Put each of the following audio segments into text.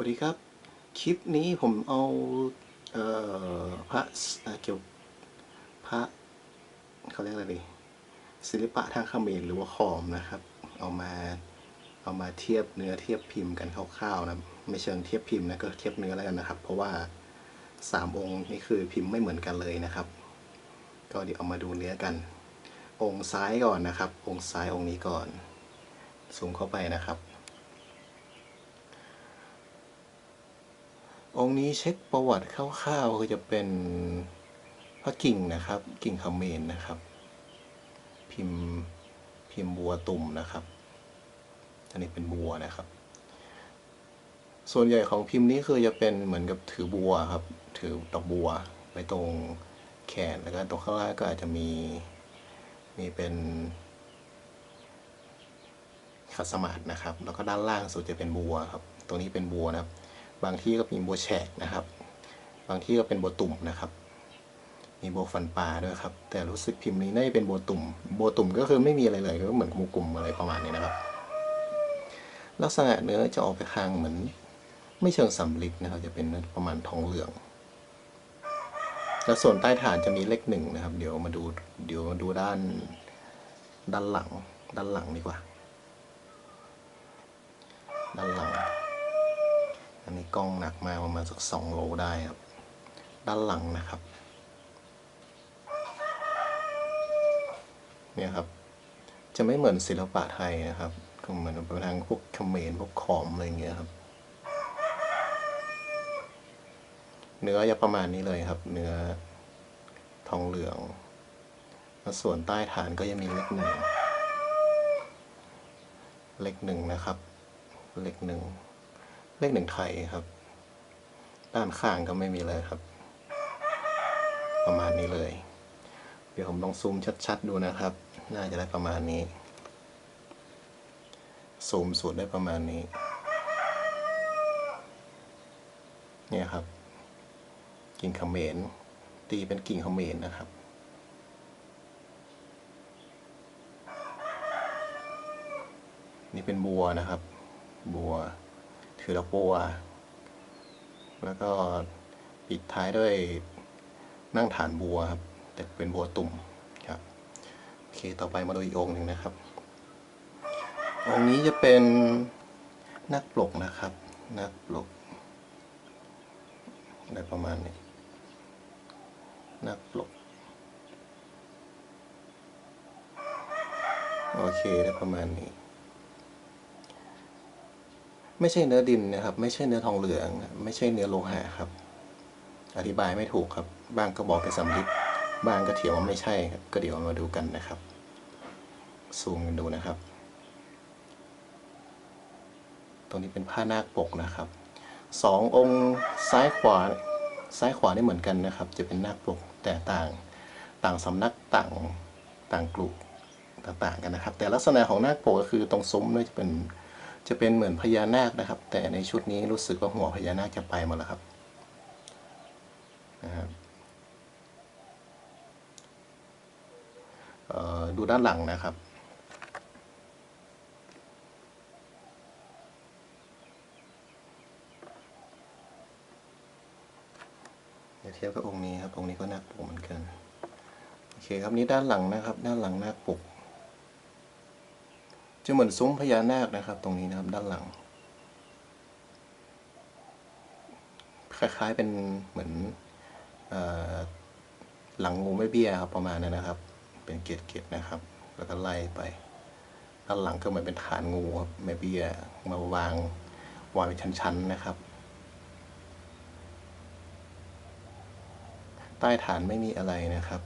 วัสดีครับ คลิปนี้ผมเอาเอ่อพระเเกี่ยวพระเขาเรียกอะไรดีศิลปะทางเขมรหรือว่าขอมนะครับ เอามาเอามาเทียบเนื้อเทียบพิมพ์กันคร่าวๆนะไม่เชิงเทียบพิมพ์นะก็เทียบเนื้อแล้วกันนะครับ เพราะว่าสามองค์นี่คือพิมพ์ไม่เหมือนกันเลยนะครับ ก็เดี๋ยวเอามาดูเนื้อกัน องค์ซ้ายก่อนนะครับ องค์ซ้ายองค์นี้ก่อนซูมเข้าไปนะครับ องค์นี้เช็คประวัติคร่าวๆคือจะเป็นพระกิ่งนะครับ กิ่งเขมรนะครับ พิมพ์พิมพ์บัวตุ่มนะครับ อันนี้เป็นบัวนะครับ ส่วนใหญ่ของพิมพ์นี้คือจะเป็นเหมือนกับถือบัวครับ ถือดอกบัวไว้ตรงแขนแล้วก็ตรงข้างล่างก็อาจจะมีมีเป็นขัดสมาธินะครับ แล้วก็ด้านล่างสุดจะเป็นบัวครับ ตรงนี้เป็นบัวนะครับ บางที่ก็มีโบแฉกนะครับ บางที่ก็เป็นโบตุ่มนะครับ มีโบฟันปลาด้วยครับ แต่รู้สึกพิมพ์นี้น่าจะเป็นโบตุ่ม โบตุ่มก็คือไม่มีอะไรเลย ก็เหมือนกลุ่มๆอะไรประมาณนี้นะครับ ลักษณะเนื้อจะออกไปทางเหมือน ไม่เชิงสำลิดนะครับ จะเป็นประมาณทองเหลือง แล้วส่วนใต้ฐานจะมีเลขหนึ่งนะครับ เดี๋ยวมาดู เดี๋ยวมาดูด้าน ด้านหลัง ด้านหลังดีกว่า ด้านหลัง กล้องหนักมาประมาณสักสองโลได้ครับ ด้านหลังนะครับ เนี่ยครับ จะไม่เหมือนศิลปะไทยนะครับก็เหมือนไปทางพวกเขมรพวกขอมอะไรอย่างเงี้ยครับ เนื้อจะประมาณนี้เลยครับ เนื้อทองเหลือง ส่วนใต้ฐานก็ยังมีเลขหนึ่ง เลขหนึ่งนะครับ เลขหนึ่ง เลขหนึ่งไทยครับ ด้านข้างก็ไม่มีเลยครับ ประมาณนี้เลย เดี๋ยวผมลองซูมชัดๆดูนะครับ น่าจะได้ประมาณนี้ ซูมสุดได้ประมาณนี้ เนี่ยครับ กิ่งขมรตีเป็นกิ่งขมรนะครับนี่เป็นบัวนะครับ บัว ถือดอกบัวแล้วก็ปิดท้ายด้วยนั่งฐานบัวครับ แต่เป็นบัวตุ่มครับโอเคต่อไปมาดูอีกองหนึ่งนะครับ องนี้จะเป็นนักปลกนะครับ นักปลกได้ประมาณนี้นักปลกโอเคได้ประมาณนี้ ไม่ใช่เนื้อดินนะครับ ไม่ใช่เนื้อทองเหลือง ไม่ใช่เนื้อโลหะครับ อธิบายไม่ถูกครับ บางก็บอกเป็นสำลิดบางก็เถียงว่าไม่ใช่ครับ ก็เดี๋ยวมาดูกันนะครับ ซูมกันดูนะครับ ตรงนี้เป็นผ้านาคปกนะครับสององค์ซ้ายขวาซ้ายขวานี่เหมือนกันนะครับ จะเป็นนาคปกแต่ต่างต่างสำนักต่างต่างกลุ่มต่างๆกันนะครับ แต่ลักษณะของนาคปกก็คือตรงซุ้มนี่จะเป็น จะเป็นเหมือนพญานาคนะครับ แต่ในชุดนี้รู้สึกว่าหัวพญานาคจะไปหมดแล้วครับนะครับดูด้านหลังนะครับ เดี๋ยวเทียบกับองค์นี้ครับ องค์นี้ก็นาคปกเหมือนกัน โอเคครับนี่ด้านหลังนะครับ ด้านหลังนาคปก จะเหมือนซุ้มพญานาคนะครับ ตรงนี้นะครับ ด้านหลัง คล้ายๆเป็นเหมือนอหลังงูไม่เบี้ยครับประมาณนั้นนะครับ เป็นเกล็ดๆนะครับ แล้วก็ไล่ไป ด้านหลังก็เหมือนเป็นฐานงูครับไม่เบี้ยมาวางวางเป็นชั้นๆนะครับ ใต้ฐานไม่มีอะไรนะครับ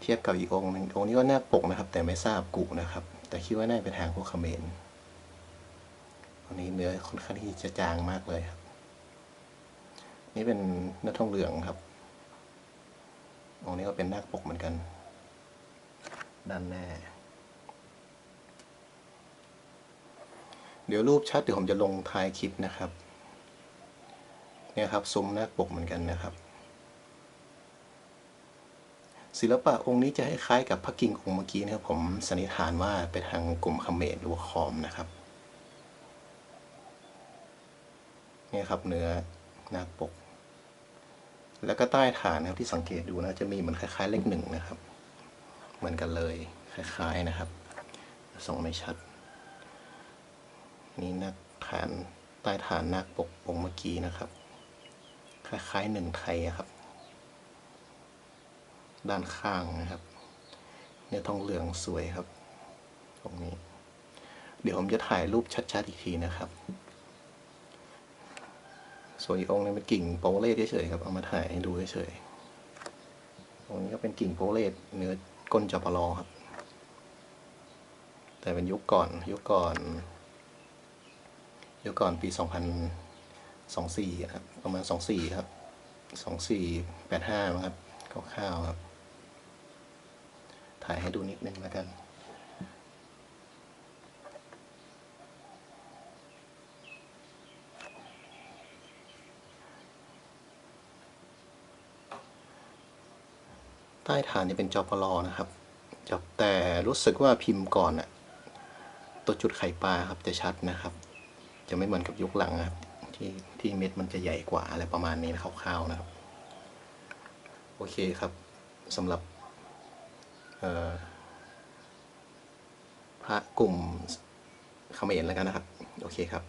เทียบกับอีกองค์หนึงองค์นี้ก็น่าปกนะครับ แต่ไม่ทราบกุนะครับ แต่คิดว่าน่าจะเป็นทางพวกเขมรอันนี้เนื้อค่อนข้างที่จะจางมากเลยครับ นี่เป็นเนื้อทองเหลืองครับองนี้ก็เป็นนาคปกเหมือนกัน ด้านหน้า เดี๋ยวรูปชัดเดี๋ยวผมจะลงท้ายคลิปนะครับ เนี่ยครับซุ้มนาคปกเหมือนกันนะครับ ศิลปะองค์นี้จะคล้ายๆกับพระกิ่งองค์เมื่อกี้นะครับผมสันนิษฐานว่าเป็นทางกลุ่มเขมรหรือว่าคอมนะครับนี่ครับเนื้อหน้าปก แล้วก็ใต้ฐานนะครับที่สังเกตดูนะจะมีเหมือนคล้าย ๆ เลขหนึ่งนะครับ เหมือนกันเลยคล้าย ๆนะครับส่องไม่ชัด นี่หนักฐานใต้ฐานหน้าปกองค์เมื่อกี้นะครับ คล้ายๆหนึ่งไทยครับ ด้านข้างนะครับ เนื้อทองเหลืองสวยครับ ตรงนี้ เดี๋ยวผมจะถ่ายรูปชัดๆอีกทีนะครับ ส่วนอีกองนึงเป็นกิ่งโปเล่เฉยๆครับเอามาถ่ายให้ดูเฉยๆตรงนี้ก็เป็นกิ่งโปเล่เนื้อก้นจอปลอครับ แต่เป็นยุคก่อนยุคก่อนยุคก่อนปีสองพันสองสี่ครับ ประมาณสองสี่ครับสองสี่แปดห้าครับคร่าวๆครับ ถ่ายให้ดูนิดนึงแล้วกัน ใต้ฐานนี่เป็นจอปลอนะครับจอบแต่รู้สึกว่าพิมพ์ก่อนอะตัวจุดไข่ปลาครับจะชัดนะครับ จะไม่เหมือนกับยุคหลังครับที่ที่เม็ดมันจะใหญ่กว่าอะไรประมาณนี้คร่าวๆนะครับ โอเคครับสำหรับ พระกลุ่มเขมรแล้วกันนะครับ โอเคครับ